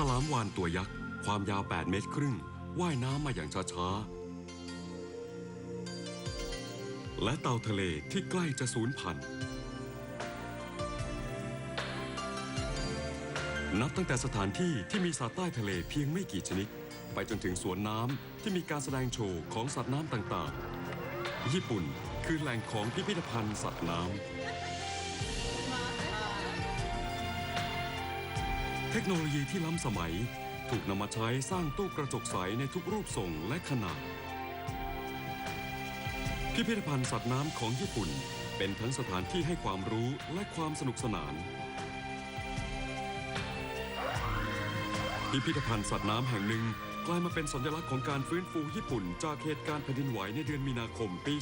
ฉลามวานตัวยักษ์ ความยาว 8 เมตรครึ่งว่ายน้ำมาอย่างช้าๆ และเต่าทะเลที่ใกล้จะสูญพันธุ์ นับตั้งแต่สถานที่ที่มีสัตว์ใต้ทะเลเพียงไม่กี่ชนิด ไปจนถึงสวนน้ำที่มีการแสดงโชว์ของสัตว์น้ำต่างๆ ญี่ปุ่นคือแหล่งของพิพิธภัณฑ์สัตว์น้ำ ทคโนโลยีที่ล้ำสมัยถูกนำมาใช้สร้างตู้กระจกใสในทุกรูปทรงและขนาด พิพิธภัณฑ์สัตว์น้ำของญี่ปุ่น เป็นทั้งสถานที่ให้ความรู้และความสนุกสนาน พิพิธภัณฑ์สัตว์น้ำแห่งหนึ่งกลายมาเป็นสัญลักษณ์ของการฟื้นฟูญี่ปุ่น จากเหตุการณ์แผ่นดินไหวในเดือนมีนาคมปี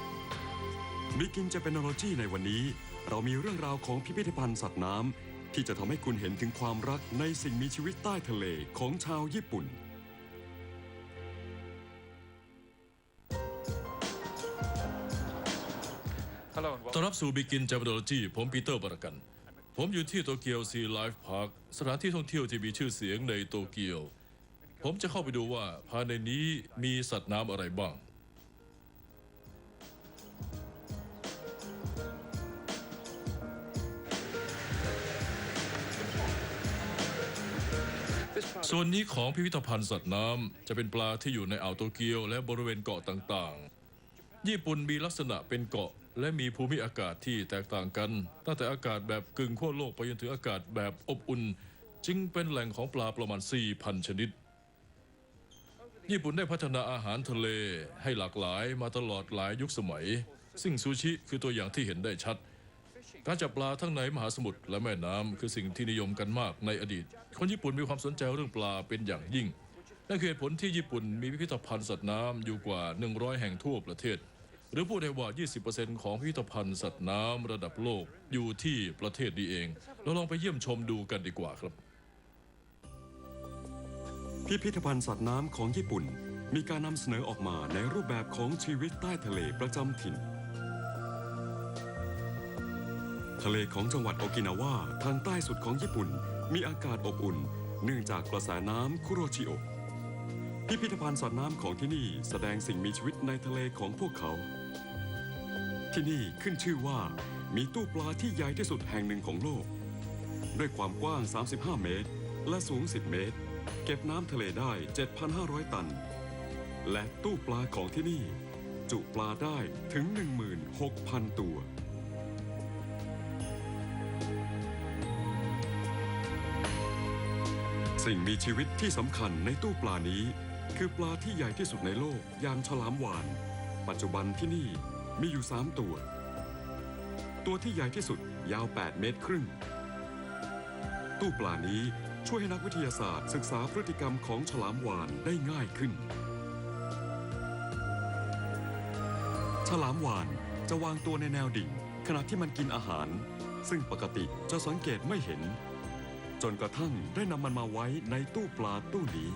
2011มิกินจะเป็นโนโลจีในวันนี้ เรามีเรื่องราวของพิพิธภัณฑ์สัตว์น้ำ ที่จะทำให้คุณเห็นถึงความรักในสิ่งมีชีวิตใต้ทะเลของชาวญี่ปุ่น Hello and ต้อน welcome. รับสู่บิกินจ a ม o โ o จีผมปีเตอร์บรากัน ผมอยู่ที่โตเกียวซีไลฟ์พาร์คสถานที่ท่องเที่ยวที่มีชื่อเสียงในโตเกียว ผมจะเข้าไปดูว่าภายในนี้มีสัตว์น้ำอะไรบ้าง ส่วนนี้ของพิพิธภัณฑ์สัตว์น้ำจะเป็นปลาที่อยู่ในอ่าวโตเกียวและบริเวณเกาะต่างๆ ญี่ปุ่นมีลักษณะเป็นเกาะ และมีภูมิอากาศที่แตกต่างกัน ตั้งแต่อากาศแบบกึ่งขั้วโลกไปจนถึงอากาศแบบอบอุ่น จึงเป็นแหล่งของปลาประมาณ 4,000 ชนิด ญี่ปุ่นได้พัฒนาอาหารทะเลให้หลากหลายมาตลอดหลายยุคสมัย ซึ่งซูชิคือตัวอย่างที่เห็นได้ชัด การจับปลาทั้งในมหาสมุทรและแม่น้ำคือสิ่งที่นิยมกันมากในอดีต คนญี่ปุ่นมีความสนใจเรื่องปลาเป็นอย่างยิ่งนั่นคือเหตุผลที่ญี่ปุ่นมีพิพิธภัณฑ์สัตว์น้ำอยู่กว่า 100 แห่งทั่วประเทศ หรือพูดได้ว่า 20%ของพิพิธภัณฑ์สัตว์น้ำระดับโลกอยู่ที่ประเทศนี้เอง เราลองไปเยี่ยมชมดูกันดีกว่าครับ พิพิธภัณฑ์สัตว์น้ำของญี่ปุ่น มีการนำเสนอออกมาในรูปแบบของชีวิตใต้ทะเลประจำถิ่น ทะเลของจังหวัดโอกินาวาทางใต้สุดของญี่ปุ่น มีอากาศอบอุ่น เนื่องจากกระแสน้ำคุโรชิโอพิพิธภัณฑ์สัตว์น้ำของที่นี่แสดงสิ่งมีชีวิตในทะเลของพวกเขา ที่นี่ขึ้นชื่อว่า มีตู้ปลาที่ใหญ่ที่สุดแห่งหนึ่งของโลก ด้วยความกว้าง 35 เมตร และสูง 10 เมตร เก็บน้ำทะเลได้ 7,500 ตัน และตู้ปลาของที่นี่ จุปลาได้ถึง 16,000 ตัว สิ่งมีชีวิตที่สำคัญในตู้ปลานี้ คือปลาที่ใหญ่ที่สุดในโลกอย่างฉลามวาน ปัจจุบันที่นี่มีอยู่ 3 ตัว ตัวที่ใหญ่ที่สุดยาว 8 เมตรครึ่ง ตู้ปลานี้ช่วยให้นักวิทยาศาสตร์ ศึกษาพฤติกรรมของฉลามวานได้ง่ายขึ้น ฉลามวานจะวางตัวในแนวดิ่ง ขณะที่มันกินอาหาร ซึ่งปกติจะสังเกตไม่เห็น จนกระทั่งได้นำมันมาไว้ในตู้ปลาตู้นี้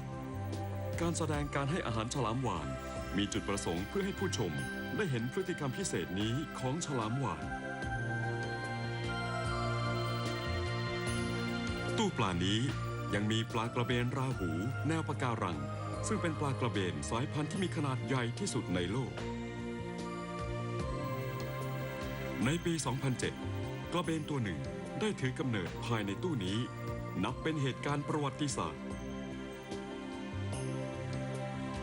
การแสดงการให้อาหารฉลามวาน มีจุดประสงค์เพื่อให้ผู้ชมได้เห็นพฤติกรรมพิเศษนี้ของฉลามวานตู้ปลานี้ยังมีปลากระเบนราหู แนวปะการัง ซึ่งเป็นปลากระเบนสายพันธุ์ที่มีขนาดใหญ่ที่สุดในโลก ในปี 2007 กระเบนตัวหนึ่งได้ถือกำเนิดภายในตู้นี้ นับเป็นเหตุการณ์ประวัติศาสตร์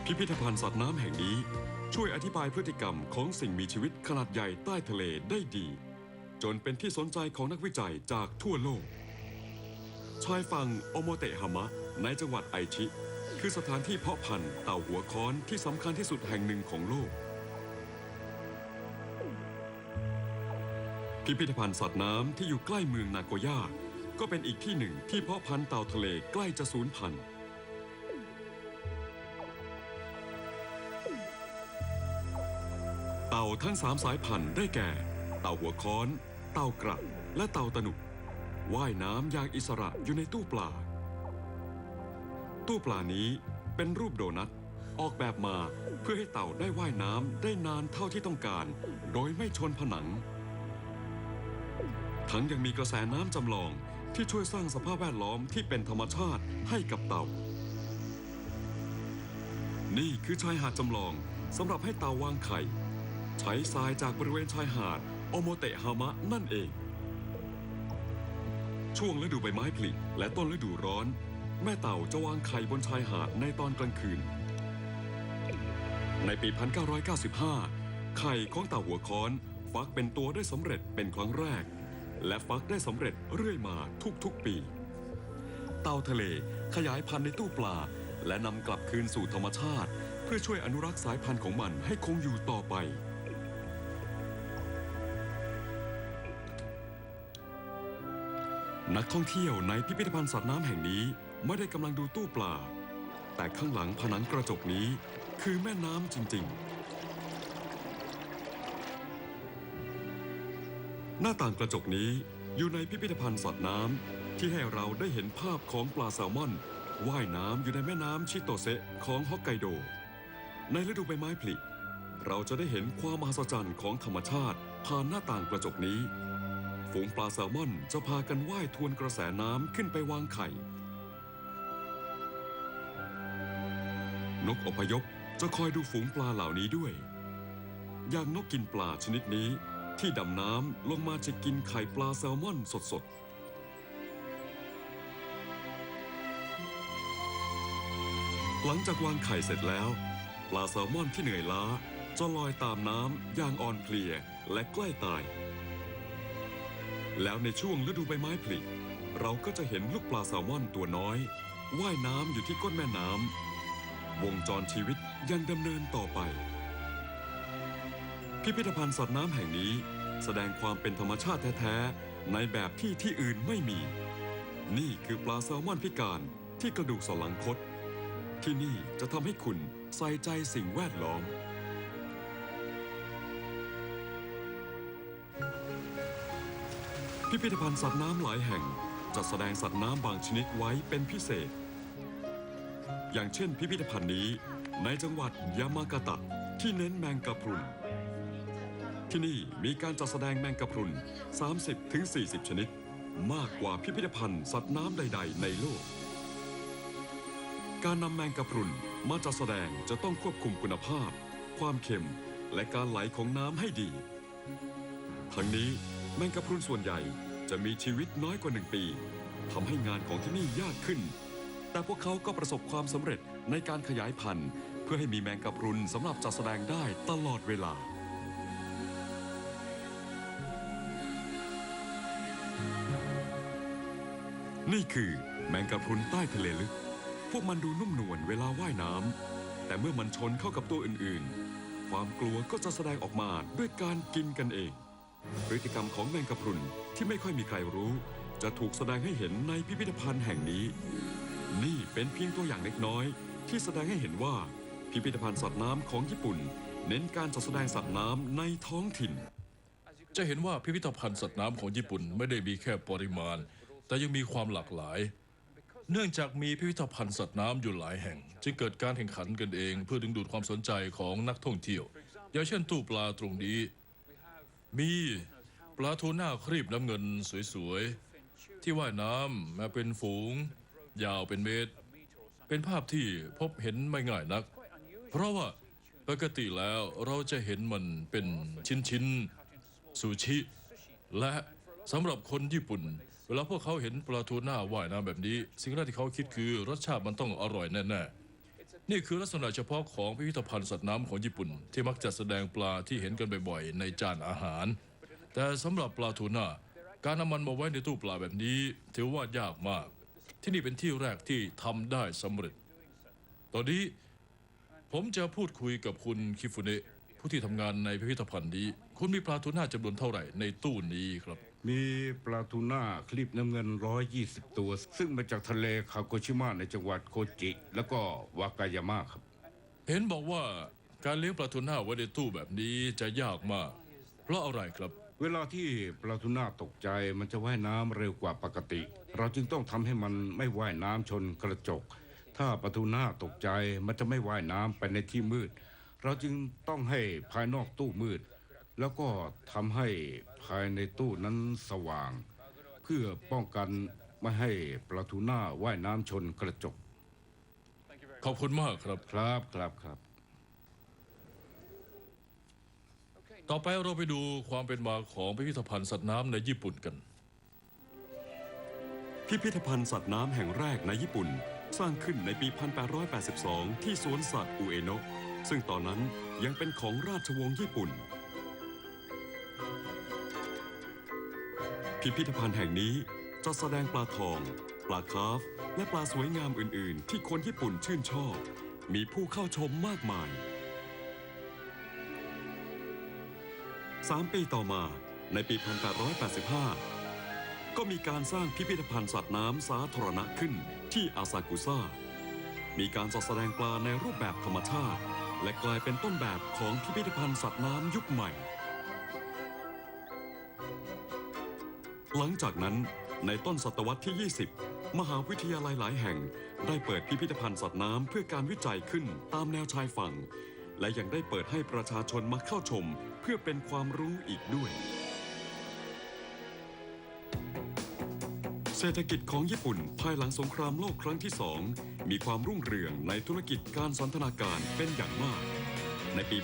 พิพิธภัณฑ์สัตว์น้ำแห่งนี้ช่วยอธิบายพฤติกรรมของสิ่งมีชีวิตขนาดใหญ่ใต้ทะเลได้ดี จนเป็นที่สนใจของนักวิจัยจากทั่วโลก ชายฝั่งโอโมเตฮามะในจังหวัดไอชิ คือสถานที่เพาะพันธุ์เต่าหัวค้อนที่สำคัญที่สุดแห่งหนึ่งของโลก พิพิธภัณฑ์สัตว์น้ำที่อยู่ใกล้เมืองนาโกย่า ก็เป็นอีกที่หนึ่งที่เพาะพันธุ์เต่าทะเลใกล้จะสูญพันธุ์ เต่าทั้งสามสายพันธุ์ได้แก่ เต่าหัวค้อน เต่ากระและเต่าตะหนุว่ายน้ำอย่างอิสระอยู่ในตู้ปลา ตู้ปลานี้เป็นรูปโดนัทออกแบบมาเพื่อให้เต่าได้ว่ายน้ำได้นานเท่าที่ต้องการ โดยไม่ชนผนัง ทั้งยังมีกระแสน้ำจำลอง ที่ช่วยสร้างสภาพแวดล้อมที่เป็นธรรมชาติให้กับเต่า นี่คือชายหาดจำลองสำหรับให้เต่าวางไข่ ใช้ทรายจากบริเวณชายหาดโอโมเตะฮามะนั่นเอง ช่วงฤดูใบไม้ผลิและต้นฤดูร้อน แม่เต่าจะวางไข่บนชายหาดในตอนกลางคืน ในปี 1995 ไข่ของเต่าหัวค้อน ฟักเป็นตัวได้สำเร็จเป็นครั้งแรก และฟักได้สำเร็จเรื่อยมาทุกๆปี เต่าทะเลขยายพันธุ์ในตู้ปลา และนำกลับคืนสู่ธรรมชาติ เพื่อช่วยอนุรักษ์สายพันธุ์ของมันให้คงอยู่ต่อไป นักท่องเที่ยวในพิพิธภัณฑ์สัตว์น้ำแห่งนี้ไม่ได้กำลังดูตู้ปลา แต่ข้างหลังผนังกระจกนี้คือแม่น้ำจริง ๆ หน้าต่างกระจกนี้อยู่ในพิพิธภัณฑ์สัตว์น้ำที่ให้เราได้เห็นภาพของปลาแซลมอนว่ายน้ำอยู่ในแม่น้ำชิโตเซะของฮอกไกโด ในฤดูใบไม้ผลิ เราจะได้เห็นความมหัศจรรย์ของธรรมชาติผ่านหน้าต่างกระจกนี้ ฝูงปลาแซลมอนจะพากันว่ายทวนกระแสน้ำขึ้นไปวางไข่ นกอพยพจะคอยดูฝูงปลาเหล่านี้ด้วย อย่างนกกินปลาชนิดนี้ ที่ดำน้ำลงมาจะกินไข่ปลาแซลมอนสดๆหลังจากวางไข่เสร็จแล้ว ปลาแซลมอนที่เหนื่อยล้า จะลอยตามน้ำอย่างอ่อนเพลียและใกล้ตาย แล้วในช่วงฤดูใบไม้ผลิเราก็จะเห็นลูกปลาแซลมอนตัวน้อยว่ายน้ำอยู่ที่ก้นแม่น้ำวงจรชีวิตยังดำเนินต่อไป พิพิธภัณฑ์สัตว์น้ำแห่งนี้ แสดงความเป็นธรรมชาติแท้ๆ ในแบบที่ที่อื่นไม่มี นี่คือปลาแซลมอนพิการที่กระดูกสันหลังคด ที่นี่จะทำให้คุณใส่ใจสิ่งแวดล้อม พิพิธภัณฑ์สัตว์น้ำหลายแห่งจะแสดงสัตว์น้ำบางชนิดไว้เป็นพิเศษ อย่างเช่นพิพิธภัณฑ์นี้ในจังหวัดยามากาตะที่เน้นแมงกะพรุน ที่นี่มีการจัดแสดงแมงกะพรุน 30-40 ชนิด มากกว่าพิพิธภัณฑ์สัตว์น้ำใด ๆ ในโลก การนำแมงกะพรุนมาจัดแสดงจะต้องควบคุมคุณภาพ ความเค็ม และการไหลของน้ำให้ดี ทั้งนี้แมงกะพรุนส่วนใหญ่จะมีชีวิตน้อยกว่าหนึ่งปีทำให้งานของที่นี่ยากขึ้น แต่พวกเขาก็ประสบความสำเร็จในการขยายพันธุ์ เพื่อให้มีแมงกะพรุนสำหรับจัดแสดงได้ตลอดเวลา นี่คือแมงกะพรุนใต้ทะเลลึก พวกมันดูนุ่มนวลเวลาว่ายน้ำ แต่เมื่อมันชนเข้ากับตัวอื่นๆ ความกลัวก็จะแสดงออกมาด้วยการกินกันเอง พฤติกรรมของแมงกะพรุนที่ไม่ค่อยมีใครรู้ จะถูกแสดงให้เห็นในพิพิธภัณฑ์แห่งนี้ นี่เป็นเพียงตัวอย่างเล็กน้อย ที่แสดงให้เห็นว่าพิพิธภัณฑ์สัตว์น้ำของญี่ปุ่น เน้นการจัดแสดงสัตว์น้ำในท้องถิ่น จะเห็นว่าพิพิธภัณฑ์สัตว์น้ำของญี่ปุ่นไม่ได้มีแค่ปริมาณ แต่ยังมีความหลากหลาย เนื่องจากมีพิพิธภัณฑ์สัตว์น้ำอยู่หลายแห่ง จึงเกิดการแข่งขันกันเอง เพื่อดึงดูดความสนใจของนักท่องเที่ยว อย่างเช่นตู้ปลาตรงนี้ มีปลาทูน่าครีบน้ำเงินสวยๆ ที่ว่ายน้ำมาเป็นฝูง ยาวเป็นเมตร เป็นภาพที่พบเห็นไม่ง่ายนัก เพราะว่าปกติแล้วเราจะเห็นมันเป็นชิ้นๆซูชิ และสำหรับคนญี่ปุ่น เวลาพวกเขาเห็นปลาทูน่าว่ายน้ำแบบนี้ สิ่งแรกที่เขาคิดคือรสชาติมันต้องอร่อยแน่ๆ นี่คือลักษณะเฉพาะของพิพิธภัณฑ์สัตว์น้ำของญี่ปุ่น ที่มักจัดแสดงปลาที่เห็นกันบ่อยๆในจานอาหาร แต่สำหรับปลาทูน่าการนำมันมาไว้ในตู้ปลาแบบนี้ ถือว่ายากมาก ที่นี่เป็นที่แรกที่ทำได้สำเร็จ ตอนนี้ผมจะพูดคุยกับคุณคิฟุเนะผู้ที่ทำงานในพิพิธภัณฑ์นี้ คุณมีปลาทูน่าจำนวนเท่าไหร่ในตู้นี้ครับ มีปลาทูน่าคลิปน้ำเงิน 120 ตัว ซึ่งมาจากทะเลคาโกชิมะในจังหวัดโคจิ แล้วก็วากายามะครับ เห็นบอกว่าการเลี้ยงปลาทูน่าไว้ในตู้แบบนี้จะยากมาก เพราะอะไรครับ เวลาที่ปลาทูน่าตกใจมันจะว่ายน้ำเร็วกว่าปกติ เราจึงต้องทำให้มันไม่ว่ายน้ำชนกระจก ถ้าปลาทูน่าตกใจมันจะไม่ว่ายน้ำไปในที่มืด เราจึงต้องให้ภายนอกตู้มืด แล้วก็ทำให้ภายในตู้นั้นสว่าง เพื่อป้องกันไม่ให้ปลาทูน่าว่ายน้ำชนกระจก ขอบคุณมากครับครับครับครับ ต่อไปเราไปดูความเป็นมาของพิพิธภัณฑ์สัตว์น้ำในญี่ปุ่นกัน พิพิธภัณฑ์สัตว์น้ำแห่งแรกในญี่ปุ่น สร้างขึ้นในปี 1882 ที่สวนสัตว์อุเอโนะซึ่งตอนนั้นยังเป็นของราชวงศ์ญี่ปุ่น พิพิธภัณฑ์แห่งนี้จะแสดงปลาทอง ปลาคาร์ฟ และปลาสวยงามอื่น ๆ ที่คนญี่ปุ่นชื่นชอบ มีผู้เข้าชมมากมายสามปีต่อมาในปี 1885 ก็มีการสร้างพิพิธภัณฑ์สัตว์น้ำสาธารณะขึ้นที่อาซากุซ่า มีการจัดแสดงปลาในรูปแบบธรรมชาติ และกลายเป็นต้นแบบของพิพิธภัณฑ์สัตว์น้ำยุคใหม่ หลังจากนั้นในต้นศตวรรษที่ 20 มหาวิทยาลัยหลายแห่งได้เปิดพิพิธภัณฑ์สัตว์น้ำเพื่อการวิจัยขึ้นตามแนวชายฝั่ง และยังได้เปิดให้ประชาชนมาเข้าชมเพื่อเป็นความรู้อีกด้วย เศรษฐกิจของญี่ปุ่นภายหลังสงครามโลกครั้งที่สองมีความรุ่งเรืองในธุรกิจการสันทนาการเป็นอย่างมาก ในปี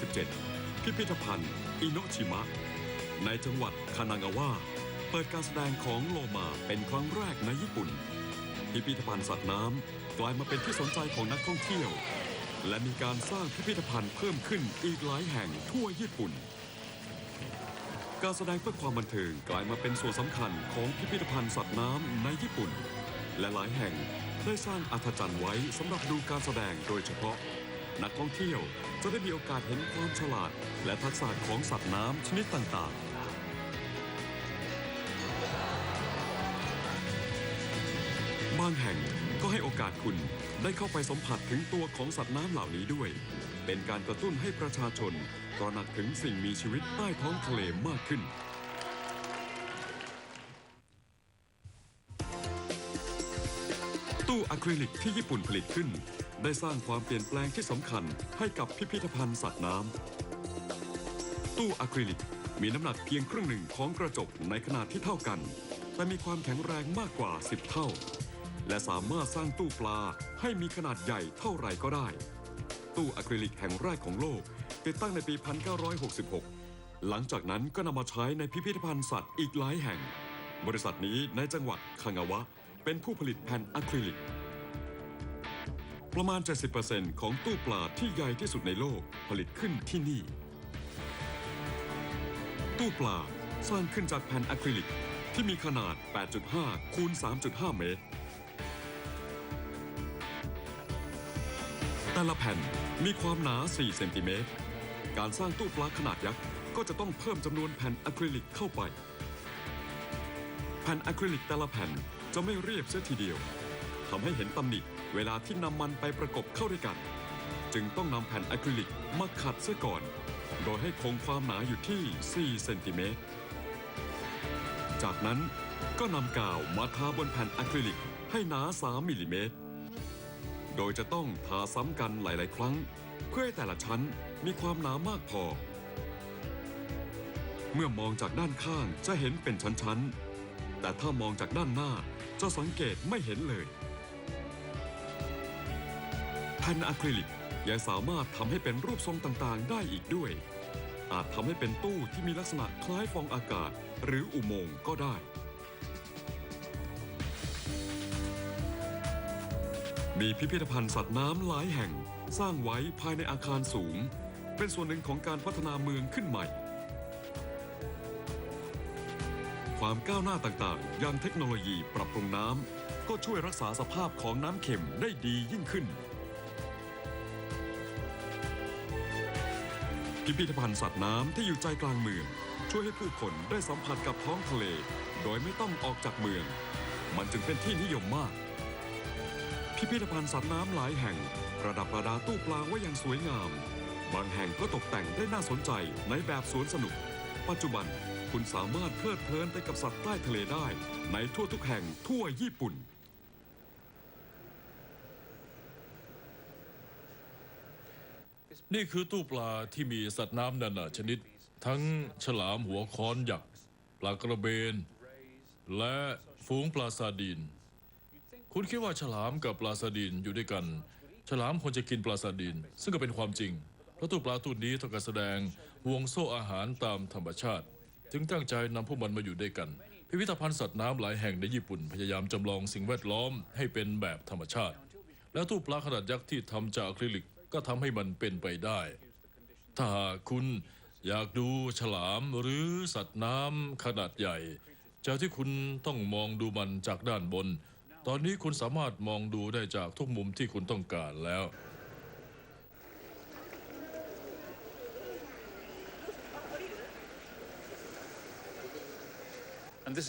1957 พิพิธภัณฑ์ อิโนชิมะ ในจังหวัดคานางาวะ เปิดการแสดงของโลมาเป็นครั้งแรกในญี่ปุ่น พิพิธภัณฑ์สัตว์น้ำกลายมาเป็นที่สนใจของนักท่องเที่ยว และมีการสร้างพิพิธภัณฑ์เพิ่มขึ้นอีกหลายแห่งทั่วญี่ปุ่น การแสดงเพื่อความบันเทิงกลายมาเป็นส่วนสำคัญของพิพิธภัณฑ์สัตว์น้ำในญี่ปุ่น และหลายแห่งได้สร้างอัธจันทร์ไว้สำหรับดูการแสดงโดยเฉพาะ นักท่องเที่ยวจะได้มีโอกาสเห็นความฉลาด และทักษะของสัตว์น้ำชนิดต่างๆ งแห่งก็ให้โอกาสคุณได้เข้าไปสัมผัสถึงตัวของสัตว์น้ำเหล่านี้ด้วย เป็นการกระตุ้นให้ประชาชนตระหนักถึงสิ่งมีชีวิตใต้ท้องทะเลมากขึ้น ตู้อะคริลิกที่ญี่ปุ่นผลิตขึ้น ได้สร้างความเปลี่ยนแปลงที่สำคัญให้กับพิพิธภัณฑ์สัตว์น้ำตู้อะคริลิกมีน้ำหนักเพียงครึ่งหนึ่งของกระจกในขนาดที่เท่ากัน แต่มีความแข็งแรงมากกว่า 10 เท่า และสามารถสร้างตู้ปลาให้มีขนาดใหญ่เท่าไรก็ได้ ตู้อะคริลิกแห่งแรกของโลก ติดตั้งในปี 1966 หลังจากนั้นก็นำมาใช้ในพิพิธภัณฑ์สัตว์อีกหลายแห่ง บริษัทนี้ในจังหวัดคางาวะ เป็นผู้ผลิตแผ่นอะคริลิก ประมาณ 70%ของตู้ปลาที่ใหญ่ที่สุดในโลกผลิตขึ้นที่นี่ ตู้ปลาสร้างขึ้นจากแผ่นอะคริลิกที่มีขนาด 8.5 คูณ 3.5 เมตร แต่ละแผ่นมีความหนา 4 เซนติเมตร การสร้างตู้ปลาขนาดยักษ์ก็จะต้องเพิ่มจำนวนแผ่นอะคริลิกเข้าไป แผ่นอะคริลิกแต่ละแผ่นจะไม่เรียบเสียทีเดียวทำให้เห็นตำหนิเวลาที่นำมันไปประกบเข้าด้วยกัน จึงต้องนำแผ่นอะคริลิกมาขัดเสียก่อน โดยให้คงความหนาอยู่ที่ 4 เซนติเมตร จากนั้นก็นำกาวมาทาบนแผ่นอะคริลิกให้หนา 3 มิลลิเมตร โดยจะต้องทาซ้ำกันหลาย ๆ ครั้ง เพื่อให้แต่ละชั้นมีความหนามากพอ เมื่อมองจากด้านข้างจะเห็นเป็นชั้น ๆ แต่ถ้ามองจากด้านหน้าจะสังเกตไม่เห็นเลยแผ่นอะคริลิกยังสามารถทำให้เป็นรูปทรงต่าง ๆ ได้อีกด้วย อาจทำให้เป็นตู้ที่มีลักษณะคล้ายฟองอากาศ หรืออุโมงค์ก็ได้ มีพิพิธภัณฑ์สัตว์น้ำหลายแห่ง สร้างไว้ภายในอาคารสูง เป็นส่วนหนึ่งของการพัฒนาเมืองขึ้นใหม่ ความก้าวหน้าต่างๆ อย่างเทคโนโลยีปรับปรุงน้ำก็ช่วยรักษาสภาพของน้ำเค็มได้ดียิ่งขึ้น พิพิธภัณฑ์สัตว์น้ำที่อยู่ใจกลางเมือง ช่วยให้ผู้คนได้สัมผัสกับท้องทะเล โดยไม่ต้องออกจากเมือง มันจึงเป็นที่นิยมมาก พิพิธภัณฑ์สัตว์น้ำหลายแห่ง ประดับประดาตู้ปลาไว้อย่างสวยงาม บางแห่งก็ตกแต่งได้น่าสนใจในแบบสวนสนุก ปัจจุบันคุณสามารถเพลิดเพลินไปกับสัตว์ใต้ทะเลได้ ในทั่วทุกแห่งทั่วญี่ปุ่น นี่คือตู้ปลาที่มีสัตว์น้ำนานาชนิด ทั้งฉลามหัวค้อนยักษ์ปลากระเบน และฝูงปลาซาดีน คุณคิดว่าฉลามกับปลาซาดีนอยู่ด้วยกัน ฉลามควรจะกินปลาซาดีน ซึ่งก็เป็นความจริง เพราะตู้ปลาตัวนี้ต้องการแสดงห่วงโซ่อาหารตามธรรมชาติ จึงตั้งใจนำพวกมันมาอยู่ด้วยกัน พิพิธภัณฑ์สัตว์น้ำหลายแห่งในญี่ปุ่นพยายามจำลองสิ่งแวดล้อมให้เป็นแบบธรรมชาติ แล้วตู้ปลาขนาดยักษ์ที่ทำจากอะคริลิกก็ทำให้มันเป็นไปได้ ถ้าหากคุณอยากดูฉลามหรือสัตว์น้ำขนาดใหญ่จากที่คุณต้องมองดูมันจากด้านบน ตอนนี้คุณสามารถมองดูได้จากทุกมุมที่คุณต้องการแล้ว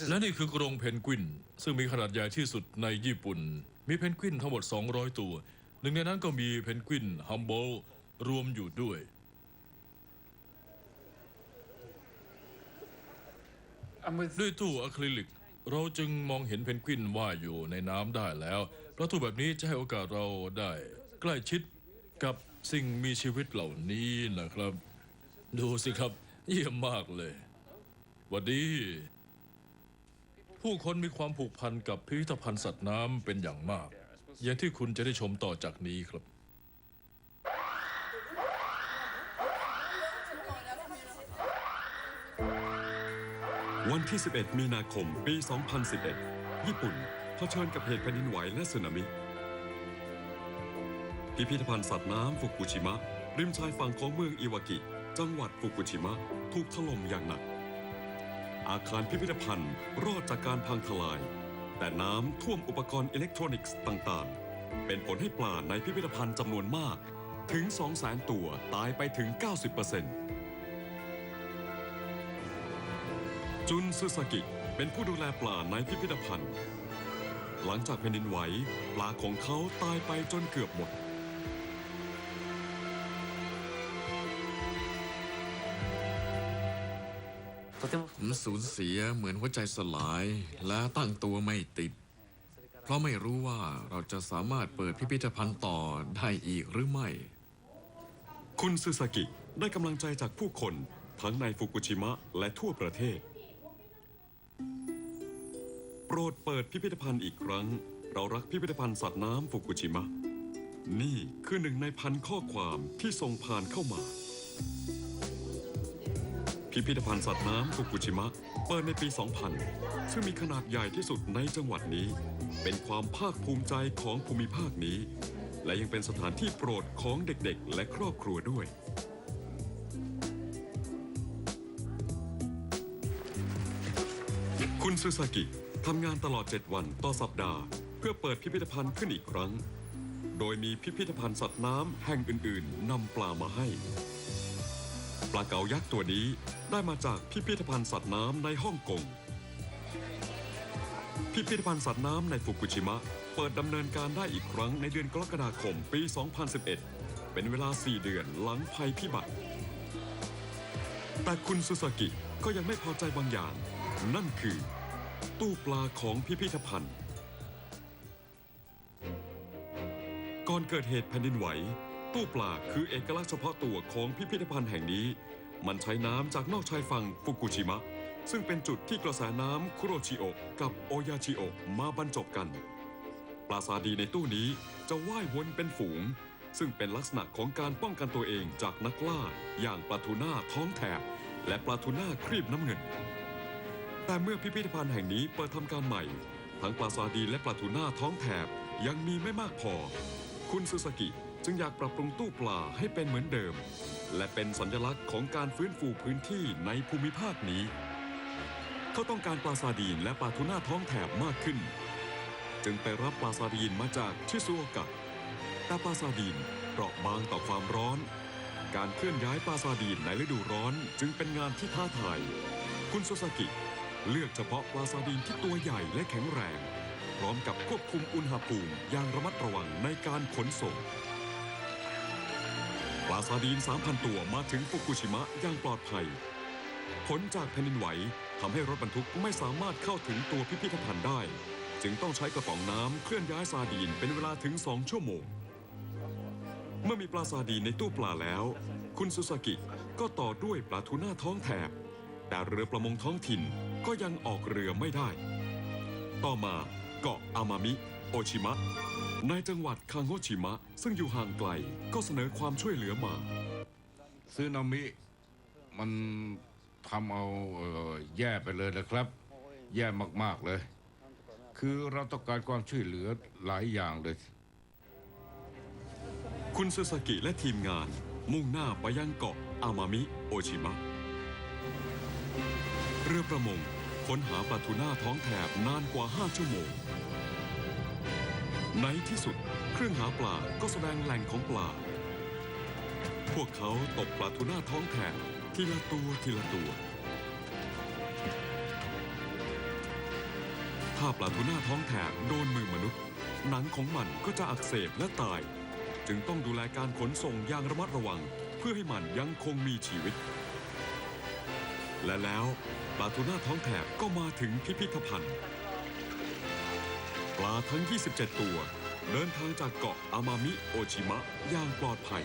และนี่คือกรงเพนกวิน ซึ่งมีขนาดใหญ่ที่สุดในญี่ปุ่น มีเพนกวินทั้งหมด 200 ตัว หนึ่งในนั้นก็มีเพนกวินฮัมโบลรวมอยู่ด้วยด้วยตู้อะคริลิก เราจึงมองเห็นเพนกวินว่ายอยู่ในน้ำได้แล้ว พระตู้แบบนี้จะให้โอกาสเราได้ใกล้ชิดกับสิ่งมีชีวิตเหล่านี้นะครับ ดูสิครับ เยี่ยมมากเลยวัสดี ผู้คนมีความผูกพันกับพิพิธภัณฑ์สัตว์น้ำเป็นอย่างมาก อย่างที่คุณจะได้ชมต่อจากนี้ครับ วันที่ 11 มีนาคม ปี 2011 ญี่ปุ่นเผชิญกับเหตุแผ่นดินไหวและสึนามิ พิพิธภัณฑ์สัตว์น้ำฟุกุชิมะ ริมชายฝั่งของเมืองอิวากิ จังหวัดฟุกุชิมะ ถูกถล่มอย่างหนัก อาคารพิพิธภัณฑ์รอดจากการพังทลาย แต่น้ำท่วมอุปกรณ์อิเล็กทรอนิกส์ต่างๆ เป็นผลให้ปลาในพิพิธภัณฑ์จำนวนมาก ถึง 200,000 ตัวตายไปถึง 90% จุนซึสกิ เป็นผู้ดูแลปลาในพิพิธภัณฑ์ หลังจากแผ่นดินไหว ปลาของเขาตายไปจนเกือบหมด とても ผมสูญเสียเหมือนหัวใจสลายและตั้งตัวไม่ติด เพราะไม่รู้ว่าเราจะสามารถเปิดพิพิธภัณฑ์ต่อได้อีกหรือไม่ คุณซึสกิได้กำลังใจจากผู้คนทั้งในฟุกุชิมะและทั่วประเทศ โปรดเปิดพิพิธภัณฑ์อีกครั้ง เรารักพิพิธภัณฑ์สัตว์น้ำฟุกุชิมะ นี่คือหนึ่งในพันข้อความที่ส่งผ่านเข้ามา พิพิธภัณฑ์สัตว์น้ำฟุกุชิมะ เปิดในปี 2000 ซึ่งมีขนาดใหญ่ที่สุดในจังหวัดนี้ เป็นความภาคภูมิใจของภูมิภาคนี้ และยังเป็นสถานที่โปรดของเด็กๆ และครอบครัวด้วยคุณซูซากิ ทำงานตลอด 7 วันต่อสัปดาห์ เพื่อเปิดพิพิธภัณฑ์ขึ้นอีกครั้ง โดยมีพิพิธภัณฑ์สัตว์น้ำแห่งอื่นๆนำปลามาให้ ปลาเก๋ายักษ์ตัวนี้ได้มาจากพิพิธภัณฑ์สัตว์น้ำในฮ่องกง พิพิธภัณฑ์สัตว์น้ำในฟุกุชิมะ เปิดดำเนินการได้อีกครั้งในเดือนกรกฎาคมปี 2011 เป็นเวลา 4 เดือนหลังภัยพิบัติ แต่คุณซูซากิก็ยังไม่พอใจบางอย่าง นั่นคือ ตู้ปลาของพิพิธภัณฑ์ ก่อนเกิดเหตุแผ่นดินไหว ตู้ปลาคือเอกลักษณ์เฉพาะตัวของพิพิธภัณฑ์แห่งนี้ มันใช้น้ำจากนอกชายฝั่งฟุกุชิมะ ซึ่งเป็นจุดที่กระแสน้ำคุโรชิโอะกับโอยาชิโอะมาบรรจบกัน ปลาซาดีในตู้นี้จะว่ายวนเป็นฝูง ซึ่งเป็นลักษณะของการป้องกันตัวเองจากนักล่า อย่างปลาทูน่าท้องแถบและปลาทูน่าครีบน้ำเงิน แต่เมื่อพิพิธภัณฑ์แห่งนี้เปิดทำการใหม่ ทั้งปลาซาดีและปลาทูน่าท้องแถบยังมีไม่มากพอ คุณซูซากิจึงอยากปรับปรุงตู้ปลาให้เป็นเหมือนเดิม และเป็นสัญลักษณ์ของการฟื้นฟูพื้นที่ในภูมิภาคนี้ เขาต้องการปลาซาดีนและปลาทูน่าท้องแถบมากขึ้น จึงไปรับปลาซาดีนมาจากชิซูโอกะแต่ปลาซาดีนเปราะบางต่อความร้อน การเคลื่อนย้ายปลาซาดีนในฤดูร้อนจึงเป็นงานที่ท้าทาย คุณซูซากิ เลือกเฉพาะปลาซาดีนที่ตัวใหญ่และแข็งแรง พร้อมกับควบคุมอุณหภูมิอย่างระมัดระวังในการขนส่ง ปลาซาดีน 3,000 ตัวมาถึงฟุกุชิมะอย่างปลอดภัย ผลจากแผ่นดินไหวทำให้รถบรรทุกไม่สามารถเข้าถึงตัวพิพิธภัณฑ์ได้ จึงต้องใช้กระป๋องน้ำเคลื่อนย้ายซาดีนเป็นเวลาถึง 2 ชั่วโมง เมื่อมีปลาซาดีนในตู้ปลาแล้ว คุณซูซากิก็ต่อด้วยปลาทูน่าท้องแถบแต่เรือประมงท้องถิ่น ก็ยังออกเรือไม่ได้ ต่อมาเกาะอามามิ โอชิมะ ในจังหวัดคางโงชิมะ ซึ่งอยู่ห่างไกลก็เสนอความช่วยเหลือมาซึนามิมันทำเอาเอ่อแย่ไปเลยนะครับ แย่มาก ๆ เลย คือเราต้องการความช่วยเหลือหลายอย่างเลย คุณซูซากิและทีมงานมุ่งหน้าไปยังเกาะอามามิ โอชิมะ เรือประมง ค้นหาปลาทูน่าท้องแถบนานกว่า 5 ชั่วโมง ในที่สุดเครื่องหาปลาก็แสดงแหล่งของปลา พวกเขาตกปลาทูน่าท้องแถบทีละตัวทีละตัว ถ้าปลาทูน่าท้องแถบโดนมือมนุษย์ หนังของมันก็จะอักเสบและตาย จึงต้องดูแลการขนส่งอย่างระมัดระวัง เพื่อให้มันยังคงมีชีวิต และแล้วปลาทูน่าท้องแถบก็มาถึงพิพิธภัณฑ์ ปลาทั้ง 27 ตัว เดินทางจากเกาะอามามิโอชิมะอย่างปลอดภัย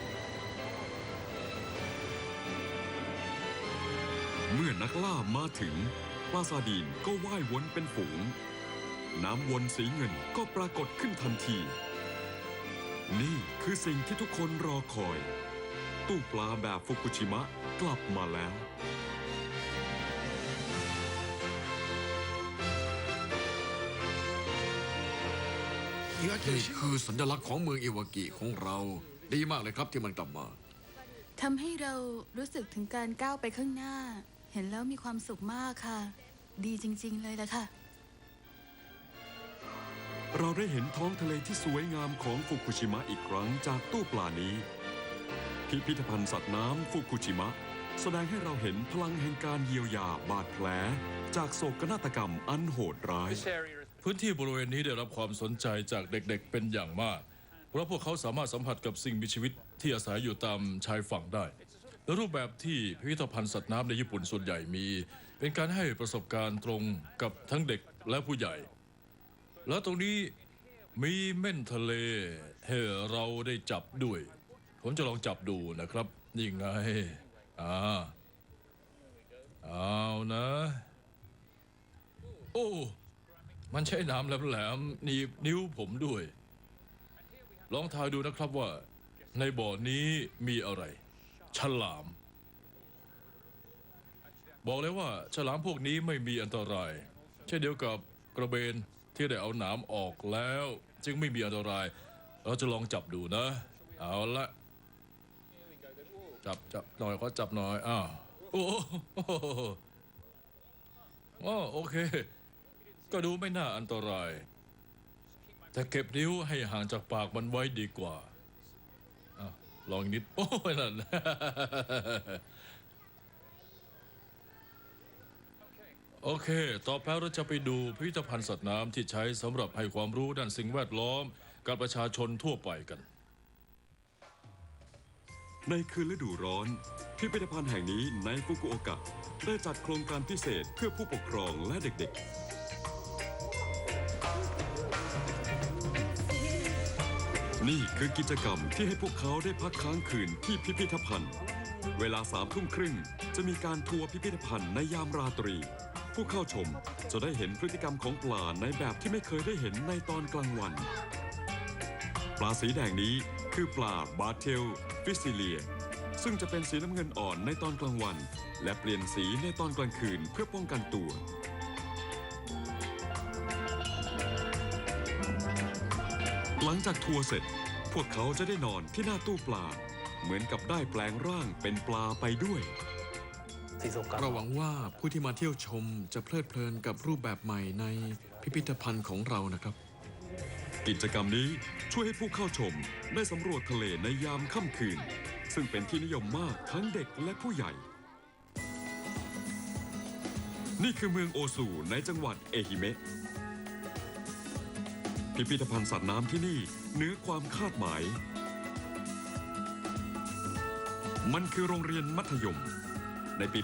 เมื่อนักล่ามาถึงปลาซาดีนก็ว่ายวนเป็นฝูง น้ำวนสีเงินก็ปรากฏขึ้นทันที นี่คือสิ่งที่ทุกคนรอคอย ตู้ปลาแบบฟุกุชิมะกลับมาแล้ว นี่คือสัญลักษณ์ของเมืองอิวากิของเรา ดีมากเลยครับที่มันกลับมา ทำให้เรารู้สึกถึงการก้าวไปข้างหน้า เห็นแล้วมีความสุขมากค่ะ ดีจริง ๆ เลยละค่ะ เราได้เห็นท้องทะเลที่สวยงามของฟุกุชิมะอีกครั้งจากตู้ปลานี้ พิพิธภัณฑ์สัตว์น้ำฟุกุชิมะ แสดงให้เราเห็นพลังแห่งการเยียวยาบาดแผล จากโศกนาฏกรรมอันโหดร้าย This area is พื้นที่บริเวณนี้ได้รับความสนใจจากเด็กๆเป็นอย่างมาก เพราะพวกเขาสามารถสัมผัสกับสิ่งมีชีวิตที่อาศัยอยู่ตามชายฝั่งได้และรูปแบบที่พิพิธภัณฑ์สัตว์น้ำในญี่ปุ่นส่วนใหญ่มี เป็นการให้ประสบการณ์ตรงกับทั้งเด็กและผู้ใหญ่ แล้วตรงนี้มีเม่นทะเลให้เราได้จับด้วย ผมจะลองจับดูนะครับนี่ไงอ่าเอานะ โอ้ มันใช้น้ำแหลมๆหนีบนิ้วผมด้วย ลองทายดูนะครับว่า ในบ่อนี้มีอะไรฉลาม บอกเลยว่าฉลามพวกนี้ไม่มีอันตราย เช่นเดียวกับกระเบนที่ได้เอาหนามออกแล้ว จึงไม่มีอันตราย เราจะลองจับดูนะ เอาละจับจับหน่อยก็จับหน่อยอ้าวโอ้โอ๋อโอเค ก็ดูไม่น่าอันตราย แต่เก็บนิ้วให้ห่างจากปากมันไว้ดีกว่าอะลองนิด โอ้ยนั่น โอเค ต่อไปเราจะไปดูพิพิธภัณฑ์สัตว์น้ำที่ใช้สำหรับให้ความรู้ด้านสิ่งแวดล้อมกับประชาชนทั่วไปกัน ในคืนฤดูร้อน พิพิธภัณฑ์แห่งนี้ในฟุกุโอกะ ได้จัดโครงการพิเศษเพื่อผู้ปกครองและเด็กๆ นี่คือกิจกรรมที่ให้พวกเขาได้พักค้างคืนที่พิพิธภัณฑ์ เวลาสามทุ่มครึ่งจะมีการทัวร์พิพิธภัณฑ์ในยามราตรี ผู้เข้าชมจะได้เห็นพฤติกรรมของปลาในแบบที่ไม่เคยได้เห็นในตอนกลางวัน ปลาสีแดงนี้คือปลาบาเทลฟิสซิเลีย ซึ่งจะเป็นสีน้ำเงินอ่อนในตอนกลางวัน และเปลี่ยนสีในตอนกลางคืนเพื่อป้องกันตัว หลังจากทัวร์เสร็จ พวกเขาจะได้นอนที่หน้าตู้ปลา เหมือนกับได้แปลงร่างเป็นปลาไปด้วย เราหวังว่าผู้ที่มาเที่ยวชมจะเพลิดเพลินกับรูปแบบใหม่ในพิพิธภัณฑ์ของเรานะครับ กิจกรรมนี้ช่วยให้ผู้เข้าชมได้สำรวจทะเลในยามค่ำคืน ซึ่งเป็นที่นิยมมากทั้งเด็กและผู้ใหญ่ นี่คือเมืองโอซูในจังหวัดเอฮิเมะ พิพิธภัณฑ์สัตว์น้ำที่นี่เหนือความคาดหมาย มันคือโรงเรียนมัธยม ในปี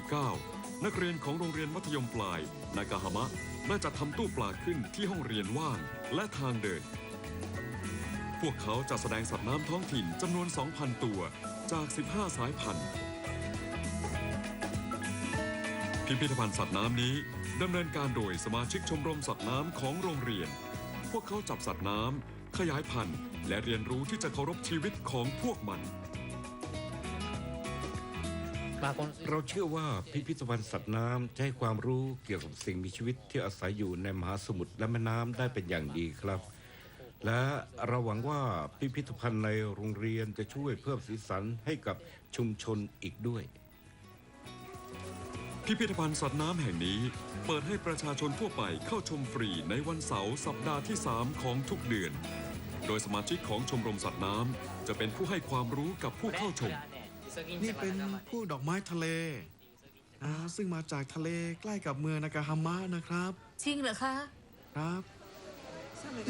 1999 นักเรียนของโรงเรียนมัธยมปลาย นากาฮามะได้จัดทำตู้ปลาขึ้นที่ห้องเรียนว่างและทางเดิน พวกเขาจะแสดงสัตว์น้ำท้องถิ่นจำนวน 2,000 ตัวจาก 15 สายพันธุ์ พิพิพิธภัณฑ์สัตว์น้ำนี้ดำเนินการโดยสมาชิกชมรมสัตว์น้ำของโรงเรียน พวกเขาจับสัตว์น้ำ ขยายพันธุ์ และเรียนรู้ที่จะเคารพชีวิตของพวกมัน เราเชื่อว่าพิพิธภัณฑ์สัตว์น้ำจะให้ความรู้เกี่ยวกับสิ่งมีชีวิตที่อาศัยอยู่ในมหาสมุทรและแม่น้ำได้เป็นอย่างดีครับ และเราหวังว่าพิพิธภัณฑ์ในโรงเรียนจะช่วยเพิ่มสีสันให้กับชุมชนอีกด้วย พิพิธภัณฑ์สัตว์น้ำแห่งนี้เปิดให้ประชาชนทั่วไปเข้าชมฟรีในวันเสาร์สัปดาห์ที่ 3 ของทุกเดือน โดยสมาชิกของชมรมสัตว์น้ำจะเป็นผู้ให้ความรู้กับผู้เข้าชม นี่เป็นพวกดอกไม้ทะเลนะซึ่งมาจากทะเลใกล้กับเมืองนากาฮามะนะครับจริงเหรอคะครับ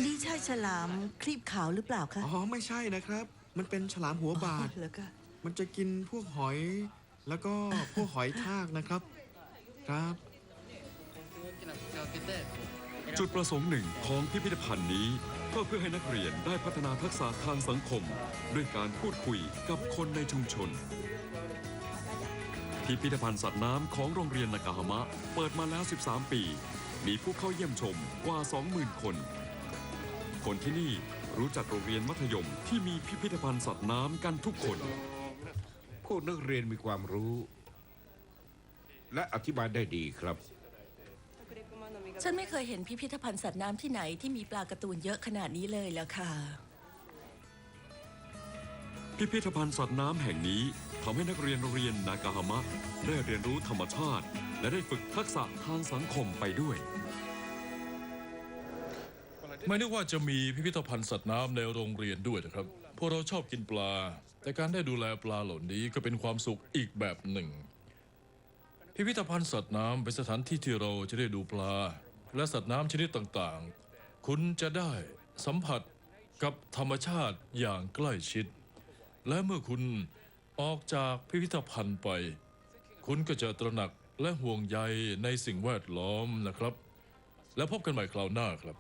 นี่ใช่ฉลามครีบขาวหรือเปล่าคะอ๋อไม่ใช่นะครับ มันเป็นฉลามหัวบาดอ๋อเหรอคะมันจะกินพวกหอย แล้วก็พวกหอยทากนะครับ ครับ จุดประสงค์หนึ่งของพิพิธภัณฑ์นี้ ก็เพื่อให้นักเรียนได้พัฒนาทักษะทางสังคม ด้วยการพูดคุยกับคนในชุมชน พิพิธภัณฑ์สัตว์น้ำของโรงเรียนนากาฮามะ เปิดมาแล้ว 13 ปี มีผู้เข้าเยี่ยมชมกว่า 20,000 คน คนที่นี่รู้จักโรงเรียนมัธยมที่มีพิพิธภัณฑ์สัตว์น้ำกันทุกคน พวกนักเรียนมีความรู้ และอธิบายได้ดีครับ ฉันไม่เคยเห็นพิพิธภัณฑ์สัตว์น้ำที่ไหนที่มีปลาการ์ตูนเยอะขนาดนี้เลยแล้วค่ะ พิพิธภัณฑ์สัตว์น้ำแห่งนี้ทำให้นักเรียนโรงเรียนนากาฮามะได้เรียนรู้ธรรมชาติ และได้ฝึกทักษะทางสังคมไปด้วย ไม่นึกว่าจะมีพิพิธภัณฑ์สัตว์น้ำในโรงเรียนด้วยนะครับ พวกเราชอบกินปลา แต่การได้ดูแลปลาเหล่านี้ก็เป็นความสุขอีกแบบหนึ่ง พิพิธภัณฑ์สัตว์น้ำเป็นสถานที่ที่เราจะได้ดูปลา และสัตว์น้ำชนิดต่างๆ คุณจะได้สัมผัสกับธรรมชาติอย่างใกล้ชิด และเมื่อคุณออกจากพิพิธภัณฑ์ไป คุณก็จะตระหนักและห่วงใยในสิ่งแวดล้อมนะครับ แล้วพบกันใหม่คราวหน้าครับ